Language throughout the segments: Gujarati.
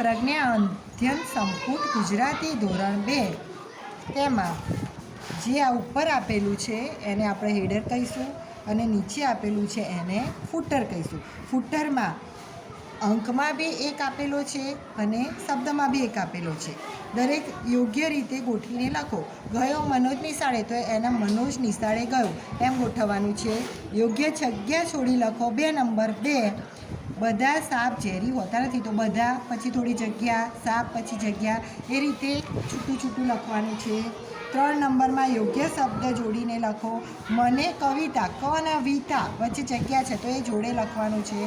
પ્રજ્ઞા અધ્યયન સંપુટ ગુજરાતી ધોરણ બે. તેમાં જે આ ઉપર આપેલું છે, એને આપણે હેડર કહીશું અને નીચે આપેલું છે, એને ફૂટર કહીશું. ફૂટરમાં અંકમાં બી એક આપેલો છે અને શબ્દમાં બી એક આપેલો છે. દરેક યોગ્ય રીતે ગોઠવીને લખો. ગયો મનોજ નિશાળે, તો એના મનોજ નિશાળે ગયો. એમ ગોઠવવાનું છે. યોગ્ય જગ્યા છોડી લખો બે નંબર બે. બધા સાપ ઝેરી હોતા નથી. તો બધા પછી થોડી જગ્યા, સાપ પછી જગ્યા, એ રીતે છૂટું છૂટું લખવાનું છે. ત્રણ નંબરમાં યોગ્ય શબ્દ જોડીને લખો. મને કવિતા ક અને વિતા વચ્ચે જગ્યા છે તો એ જોડે લખવાનું છે.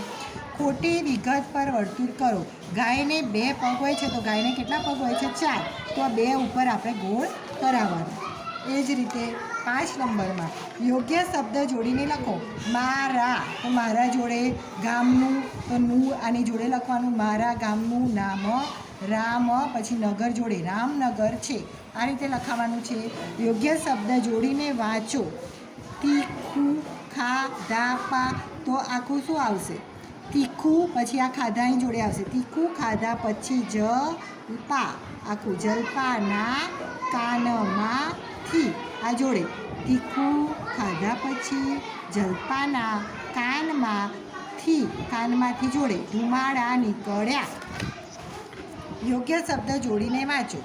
ખોટી વિગત પર વર્તુળ કરો. ગાયને બે પગ હોય છે તો ગાયને કેટલા પગ હોય છે? ચાર. તો આ બે ઉપર આપણે ગોળ કરાવવાનું. એ જ રીતે પાંચ નંબરમાં યોગ્ય શબ્દ જોડીને લખો. મારા. તો મારા જોડે ગામનું, તો નું, આની જોડે લખવાનું. મારા ગામનું નામ રામ. પછી નગર જોડે રામનગર છે. આ રીતે લખાવાનું છે. યોગ્ય શબ્દ જોડીને વાંચો. તીખું ખા ધા પા તો આખું શું આવશે? તીખું. પછી આ ખાધાની જોડે આવશે. તીખું ખાધા પછી જ પા આખું. જલપાના કાનમાંથી આ જોડે તીખું ખાધા પછી જલપાના કાનમાંથી કાનમાંથી જોડે ધુમાડા નીકળ્યા. યોગ્ય શબ્દ જોડીને વાંચો.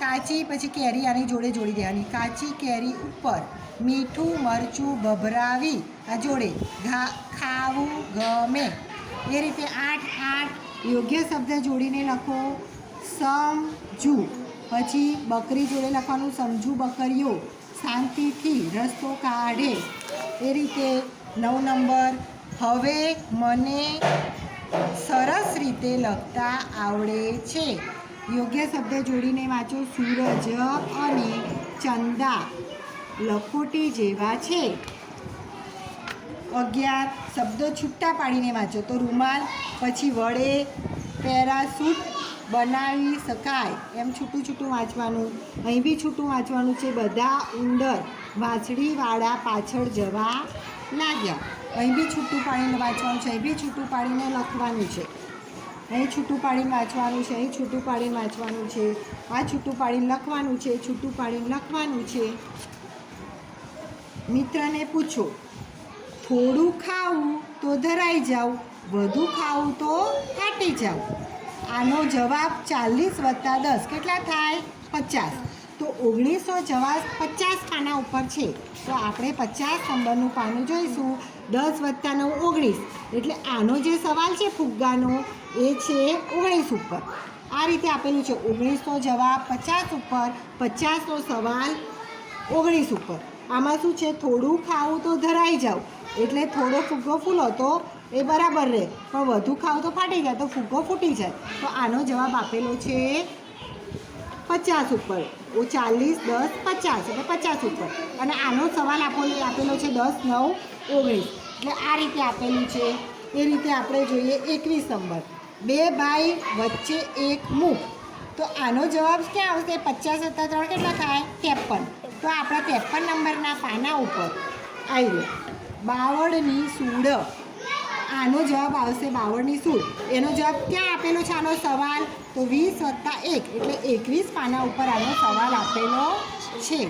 કાચી પછી કેરી આની જોડે જોડી દેવાની. કાચી કેરી ઉપર મીઠું મરચું ભભરાવી, આ જોડે ઘા, ખાવું ગમે. એ રીતે આઠ આઠ યોગ્ય શબ્દ જોડીને લખો. સમજુ. પછી બકરી જોડે લખવાનું, સમજુ બકરીઓ, શાંતિથી રસ્તો કાઢે. એ રીતે નવ નંબર, હવે મને સરસ રીતે લખતા આવડે છે. યોગ્ય શબ્દ જોડીને વાંચો, સૂરજ અને ચંદા લખોટી જેવા છે. અગિયાર, શબ્દો છૂટા પાડીને વાંચો તો રૂમાલ, પછી વડે પેરાસૂટ બનાવી શકાય. એમ છૂટું છૂટું વાંચવાનું. અહીં બી છૂટું વાંચવાનું છે. બધા ઉંદર વાંચડીવાળા પાછળ જવા લાગ્યા. અહીં બી છૂટું પાડીને વાંચવાનું છે. અહીં બી છૂટું પાડીને લખવાનું છે. અહીં છૂટું પાડીને વાંચવાનું છે. અહીં છૂટું પાડીને વાંચવાનું છે. આ છૂટું પાડીને લખવાનું છે. છૂટું પાડીને લખવાનું છે. મિત્રને પૂછો, થોડું ખાવું તો ધરાઈ જાઉં, વધુ ખાવું તો ફાટી જાઉં. આનો જવાબ ચાલીસ વત્તા દસ. કેટલા થાય? પચાસ. તો ઓગણીસો જવાબ પચાસ પાના ઉપર છે. તો આપણે પચાસ નંબરનું પાનું જોઈશું. દસ વત્તા નવ, ઓગણીસ. એટલે આનો જે સવાલ છે ફુગ્ગાનો, એ છે ઓગણીસ ઉપર. આ રીતે આપેલું છે. ઓગણીસનો જવાબ પચાસ ઉપર, પચાસનો સવાલ ઓગણીસ ઉપર. આમાં શું છે? થોડું ખાવું તો ધરાઈ જાવ. એટલે થોડો ફુગ્ગો ફૂલો તો એ બરાબર રહે પણ વધુ ખાવ તો ફાટી જાય, તો ફૂગો ફૂટી જાય. તો આનો જવાબ આપેલો છે પચાસ ઉપર. ચાલીસ, દસ, પચાસ એટલે પચાસ ઉપર. અને આનો સવાલ આપેલો આપેલો છે દસ, નવ, ઓગણીસ. એટલે આ રીતે આપેલું છે. એ રીતે આપણે જોઈએ એકવીસ નંબર. બે ભાઈ વચ્ચે એક મુખ. તો આનો જવાબ ક્યાં આવશે? પચાસ હતા ત્રણ કેટલા થાય? ત્રેપન. તો આપણા ત્રેપન નંબરના પાના ઉપર. આવી ગયો. બાવળની સૂડ આનો જવાબ આવશે બાવળની સૂર એનો જવાબ ક્યાં આપેલો છે આનો સવાલ? તો વીસ વત્તા એક, એટલે એકવીસ પાના ઉપર આનો સવાલ આપેલો છે.